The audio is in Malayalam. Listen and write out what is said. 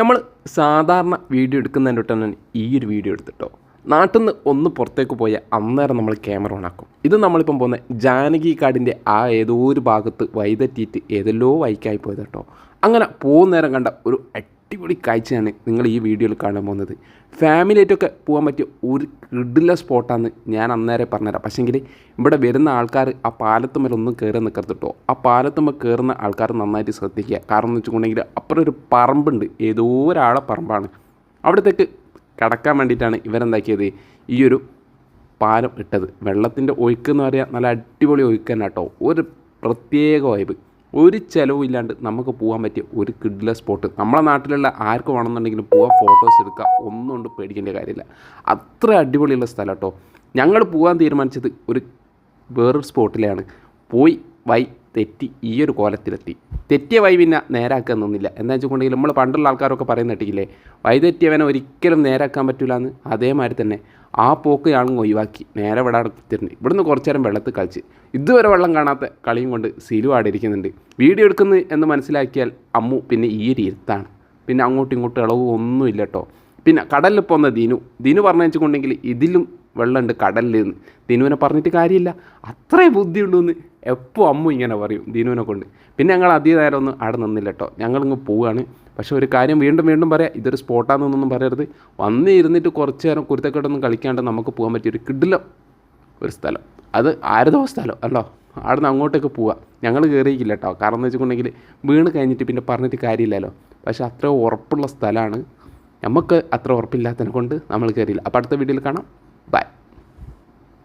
നമ്മൾ സാധാരണ വീഡിയോ എടുക്കുന്നതിന്റെ തൊട്ടാണ് ഈ ഒരു വീഡിയോ എടുത്തിട്ടോ. നാട്ടിൽ നിന്ന് ഒന്ന് പുറത്തേക്ക് പോയ അന്നേരം നമ്മൾ ക്യാമറ ഓണാക്കും ഇത് നമ്മളിപ്പം പോകുന്ന ജാനകി കാടിന്റെ ആ ഏതോ ഒരു ഭാഗത്ത് വൈതെറ്റിയിട്ട് ഏതെല്ലോ വൈക്കായി പോയത് കേട്ടോ അങ്ങനെ പോകുന്നേരം കണ്ട ഒരു അടിപൊളി കാഴ്ചയാണ് നിങ്ങൾ ഈ വീഡിയോയിൽ കാണാൻ പോകുന്നത്. ഫാമിലിയായിട്ടൊക്കെ പോകാൻ പറ്റിയ ഒരു കിടില സ്പോട്ടാന്ന് ഞാൻ അന്നേരം പറഞ്ഞുതരാം. പക്ഷേങ്കിൽ ഇവിടെ വരുന്ന ആൾക്കാർ ആ പാലത്തുമ്മലൊന്നും കയറി നിൽക്കരുത് കേട്ടോ ആ പാലത്തുമ്മ കയറുന്ന ആൾക്കാർ നന്നായിട്ട് ശ്രദ്ധിക്കുക. കാരണം എന്ന് വെച്ചിട്ടുണ്ടെങ്കിൽ അപ്പുറം ഒരു പറമ്പുണ്ട്. ഏതോ ഒരാളെ പറമ്പാണ്. അവിടത്തേക്ക് കടക്കാൻ വേണ്ടിയിട്ടാണ് ഇവരെന്താക്കിയത്? ഈ ഒരു പാലം ഇട്ടത്. വെള്ളത്തിന്റെ ഒഴുക്ക് എന്ന് പറയാൻ നല്ല അടിപൊളി ഒഴുക്ക് തന്നെ കേട്ടോ ഒരു പ്രത്യേക വൈബ് ഒരു ചിലവും ഇല്ലാണ്ട് നമുക്ക് പോകാൻ പറ്റിയ ഒരു കിഡ്ല സ്പോട്ട്. നമ്മളെ നാട്ടിലുള്ള ആർക്ക് വേണമെന്നുണ്ടെങ്കിലും പോകാൻ ഫോട്ടോസ് എടുക്കുക ഒന്നും കൊണ്ട് പേടിക്കേണ്ട കാര്യമില്ല. അത്ര അടിപൊളിയുള്ള സ്ഥലം കേട്ടോ ഞങ്ങൾ പോകാൻ തീരുമാനിച്ചത് ഒരു വേറൊരു സ്പോട്ടിലാണ് പോയി വൈ തെറ്റി ഈ ഒരു കോലത്തിലെത്തി. തെറ്റിയ വൈവിനെ നേരാക്കാൻ നിന്നില്ല. എന്താ വെച്ചിട്ടുണ്ടെങ്കിൽ നമ്മൾ പണ്ടുള്ള ആൾക്കാരൊക്കെ പറയുന്ന കേട്ടില്ലേ വൈതെറ്റിയവനെ ഒരിക്കലും നേരാക്കാൻ പറ്റില്ല എന്ന് അതേമാതിരി തന്നെ ആ പോക്ക് ഞാനും ഒഴിവാക്കി. നേരെ വിടാൻ കുത്തിരുന്നു ഇവിടുന്ന് കുറച്ച് നേരം വെള്ളത്തിൽ കളിച്ച്. ഇതുവരെ വെള്ളം കാണാത്ത കളിയും കൊണ്ട് സിലു ആടിയിരിക്കുന്നുണ്ട് വീഡിയോ എടുക്കുന്നു എന്ന് മനസ്സിലാക്കിയാൽ അമ്മു പിന്നെ ഈ ഒരു ഇരുത്താണ്. പിന്നെ അങ്ങോട്ടും ഇങ്ങോട്ടും ഇളവ് ഒന്നുമില്ല കേട്ടോ. പിന്നെ കടലിൽ പോകുന്ന ദിനു. ദിനു പറഞ്ഞു വെച്ചിട്ടുണ്ടെങ്കിൽ ഇതിലും വെള്ളമുണ്ട് കടലിൽ നിന്ന് ദിനുവിനെ പറഞ്ഞിട്ട് കാര്യമില്ല. അത്രയും ബുദ്ധിയുണ്ടെന്ന് എപ്പോൾ അമ്മ ഇങ്ങനെ പറയും ദിനുവിനെ കൊണ്ട്. പിന്നെ ഞങ്ങൾ അധിക നേരം ഒന്നും അവിടെ നിന്നില്ല കേട്ടോ ഞങ്ങളിങ്ങ് പോവുകയാണ് പക്ഷേ ഒരു കാര്യം വീണ്ടും വീണ്ടും പറയാം. ഇതൊരു സ്പോട്ടാണെന്നൊന്നും പറയരുത്. വന്ന് ഇരുന്നിട്ട് കുറച്ച് നേരം കുരുത്തക്കെട്ടൊന്നും കളിക്കാണ്ട് നമുക്ക് പോകാൻ പറ്റിയ ഒരു കിടിലം ഒരു സ്ഥലം. അത് ആരതോ സ്ഥലം അല്ലോ. അവിടെ നിന്ന് അങ്ങോട്ടേക്ക് പോവാം. ഞങ്ങൾ കയറിയിക്കില്ല കേട്ടോ കാരണം എന്ന് വെച്ചിട്ടുണ്ടെങ്കിൽ വീണ് കഴിഞ്ഞിട്ട് പിന്നെ പറഞ്ഞിട്ട് കാര്യമില്ലല്ലോ. പക്ഷേ അത്ര ഉറപ്പുള്ള സ്ഥലമാണ്. നമുക്ക് അത്ര ഉറപ്പില്ലാത്തതിനെ കൊണ്ട് നമ്മൾ കയറിയില്ല അപ്പോൾ അടുത്ത വീഡിയോയിൽ കാണാം.